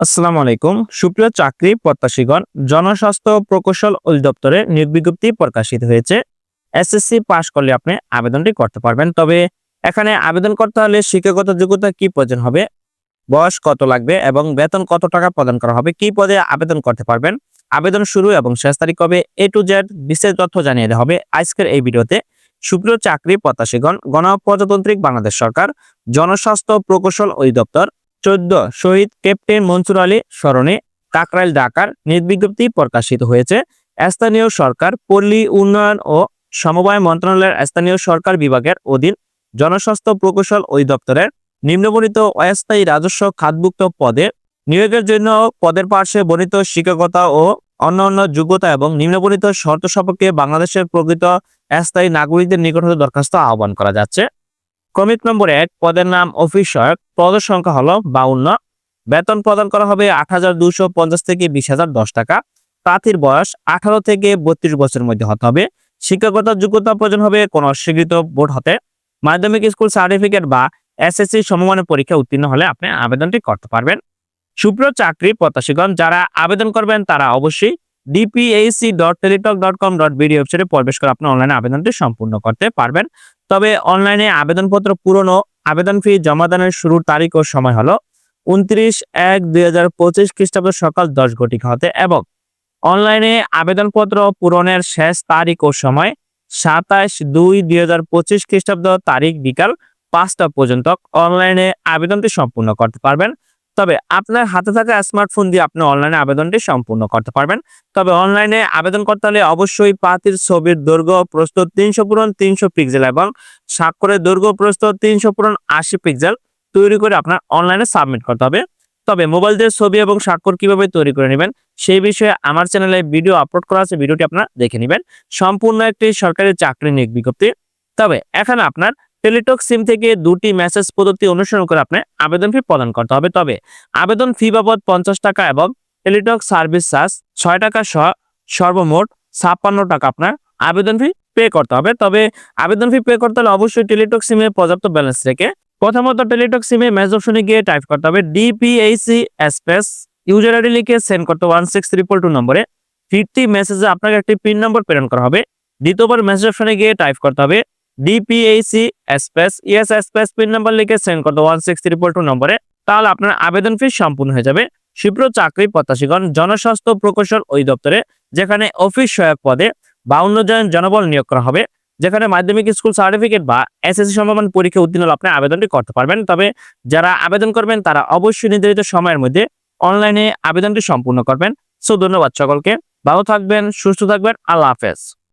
আসসালামু আলাইকুম। সুপ্রিয় চাকরি প্রত্যাশীগণ, জনস্বাস্থ্য প্রকৌশল অধিদপ্তরে নিয়োগ বিজ্ঞপ্তি প্রকাশিত হয়েছে। এসএসসি পাশ করলে আপনি আবেদনটি করতে পারবেন। তবে এখানে আবেদন করতে হলে শিক্ষাগত যোগ্যতা কি প্রয়োজন হবে, বয়স কত লাগবে এবং বেতন কত টাকা প্রদান করা হবে, কি পদে আবেদন করতে পারবেন, আবেদন শুরু এবং শেষ তারিখ হবে এ টু জেড বিশেষ তথ্য জানিয়ে দেওয়া হবে আজকের এই ভিডিওতে। সুপ্রিয় চাকরি প্রত্যাশীগণ, গণপ্রজাতান্ত্রিক বাংলাদেশ সরকার, জনস্বাস্থ্য প্রকৌশল অধিদপ্তর চোদ্দ শহীদ ক্যাপ্টেন মনসুর আলী স্মরণে কাকরাইল ডাকার নির্বিজ্ঞপ্তি প্রকাশিত হয়েছে। স্থানীয় সরকার, পল্লী উন্নয়ন ও সমবায় মন্ত্রণালয়ের স্থানীয় সরকার বিভাগের অধীন জনস্বাস্থ্য প্রকৌশল অধিদপ্তরের নিম্নবর্ণিত অস্থায়ী রাজস্ব খাতভুক্ত পদে নিয়োগের জন্য পদের পার্শ্বে বর্ণিত শিক্ষকতা ও অন্যান্য যোগ্যতা এবং নিম্নবর্ণিত শর্ত সাপেক্ষে বাংলাদেশের প্রকৃত স্থায়ী নাগরিকদের নিকট হতে দরখাস্ত আহ্বান করা যাচ্ছে। ক্রমিক নম্বর এক পদের নাম অফিস সহায়ক পদের সংখ্যা হলো বাউন্ন। বেতন প্রদান করা হবে আট থেকে বিশ টাকা। প্রার্থীর বয়স আঠারো থেকে বত্রিশ বছরের মধ্যে হতে হবে। শিক্ষাগত যোগ্যতা প্রয়োজন হবে কোন স্বীকৃত বোর্ড হতে। মাধ্যমিক স্কুল সার্টিফিকেট বা এসএসসি সমমানের পরীক্ষা উত্তীর্ণ হলে আপনি আবেদনটি করতে পারবেন। সুপ্রিয় চাকরি প্রত্যাশীগণ, যারা আবেদন করবেন তারা অবশ্যই DPSC dot Teletalk dot com dot BD ওয়েবসাইটে প্রবেশ করে আপনি অনলাইনে আবেদনটি সম্পূর্ণ করতে পারবেন। তবে অনলাইনে আবেদনপত্র পূরণ আবেদন ফি জমাদানের শুরুর তারিখ ও সময় হলো উনত্রিশ এক দুই হাজার পঁচিশ খ্রিস্টাব্দ সকাল দশ ঘটিকা হতে এবং অনলাইনে আবেদনপত্র পূরণের শেষ তারিখ ও সময় সাতাশ দুই দুই হাজার পঁচিশ খ্রিস্টাব্দ তারিখ বিকাল পাঁচটা পর্যন্ত অনলাইনে আবেদনটি সম্পূর্ণ করতে পারবেন। তবে আপনার হাতে থাকা স্মার্টফোন দিয়ে আপনি অনলাইনে আবেদনটি সম্পূর্ণ করতে পারবেন। তবে অনলাইনে আবেদন করতে হলে অবশ্যই পাতির ছবির দৈর্ঘ্য প্রস্তুত তিনশো পূরণ তিনশো পিক্সেল এবং স্বাক্ষরের দৈর্ঘ্য প্রস্তুত তিনশো পূরণ আশি পিক্সেল তৈরি করে আপনার অনলাইনে সাবমিট করতে হবে। তবে মোবাইল দিয়ে ছবি এবং স্বাক্ষর কীভাবে তৈরি করে নেবেন সেই বিষয়ে আমার চ্যানেলে ভিডিও আপলোড করা আছে, ভিডিওটি আপনারা দেখে নেবেন। সম্পূর্ণ একটি সরকারি চাকরি নিয়োগ বিজ্ঞপ্তি। তবে এখানে আপনার টেলিটক সিম থেকে দুটি মেসেজ পদ্ধতি অনুসরণ করে আপনি আবেদন ফি প্রদান করতে হবে। তবে আবেদন ফি বাবদ পঞ্চাশ টাকা এবং টেলিটক সার্ভিস চার্জ ছয় টাকা সহ সর্বমোট ছাপ্পান্ন টাকা আপনার আবেদন ফি পে করতে হবে। তবে আবেদন ফি পে করতে হলে অবশ্যই টেলিটক সিমে পর্যাপ্ত ব্যালেন্স রেখে প্রথমত টেলিটক সিমে মেজ অপশনে গিয়ে টাইপ করতে হবে ডিপিএইসি স্পেস ইউজার আইডি লিখে সেন্ড করতে ওয়ান সিক্স ট্রিপল টু নম্বরে। ফিফটি মেসেজে আপনাকে একটি পিন নম্বর প্রেরণ করা হবে। দ্বিতীয়বার মেসেজ অপশনে গিয়ে টাইপ করতে হবে DPSC space yes space PIN number লিখে সেন্ড করতে ওয়ান সিক্স ট্রিপল টু নম্বরে, তাহলে আপনার আবেদন ফি সম্পূর্ণ হয়ে যাবে। শিপ্র চাকরি প্রত্যাশীগণ, জনস্বাস্থ্য প্রকৌশল অধিদপ্তরে, যেখানে অফিস সহায়ক পদে বাউন্ন জন জনবল নিয়োগ করা হবে, যেখানে মাধ্যমিক স্কুল সার্টিফিকেট বা এসএসসি সমমান পরীক্ষা উত্তীর্ণ হলে আপনি আবেদনটি করতে পারবেন। তবে যারা আবেদন করবেন, তারা অবশ্যই নির্ধারিত সময়ের মধ্যে অনলাইনে আবেদনটি সম্পূর্ণ করবেন। সো ধন্যবাদ সকলকে, ভালো থাকবেন, সুস্থ থাকবেন, আল্লাহ হাফেজ।